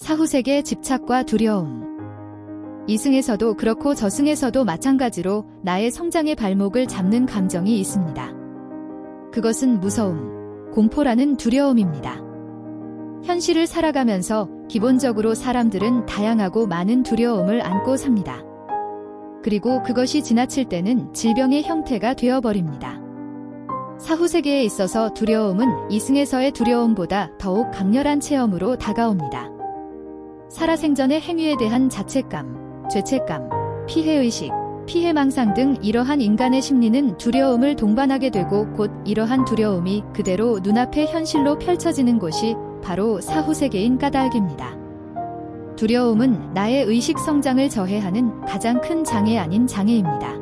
사후세계 집착과 두려움. 이승에서도 그렇고 저승에서도 마찬가지로 나의 성장의 발목을 잡는 감정이 있습니다. 그것은 무서움, 공포라는 두려움입니다. 현실을 살아가면서 기본적으로 사람들은 다양하고 많은 두려움을 안고 삽니다. 그리고 그것이 지나칠 때는 질병의 형태가 되어버립니다. 사후세계에 있어서 두려움은 이승에서의 두려움보다 더욱 강렬한 체험으로 다가옵니다. 살아생전의 행위에 대한 자책감, 죄책감, 피해의식, 피해망상 등 이러한 인간의 심리는 두려움을 동반하게 되고 곧 이러한 두려움이 그대로 눈앞의 현실로 펼쳐지는 곳이 바로 사후세계인 까닭입니다. 두려움은 나의 의식 성장을 저해하는 가장 큰 장애 아닌 장애입니다.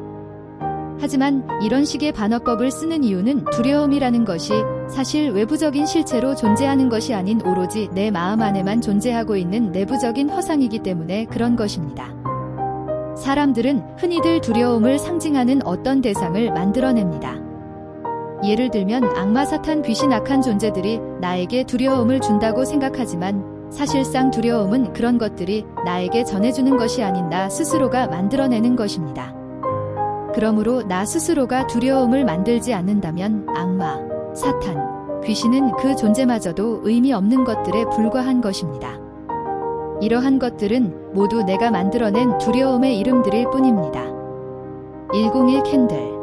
하지만 이런 식의 반어법을 쓰는 이유는 두려움이라는 것이 사실 외부적인 실체로 존재하는 것이 아닌 오로지 내 마음 안에만 존재하고 있는 내부적인 허상이기 때문에 그런 것입니다. 사람들은 흔히들 두려움을 상징하는 어떤 대상을 만들어냅니다. 예를 들면 악마 사탄 귀신 악한 존재들이 나에게 두려움을 준다고 생각하지만 사실상 두려움은 그런 것들이 나에게 전해주는 것이 아닌 나 스스로가 만들어내는 것입니다. 그러므로 나 스스로가 두려움을 만들지 않는다면 악마, 사탄, 귀신은 그 존재마저도 의미 없는 것들에 불과한 것입니다. 이러한 것들은 모두 내가 만들어낸 두려움의 이름들일 뿐입니다. 101 캔들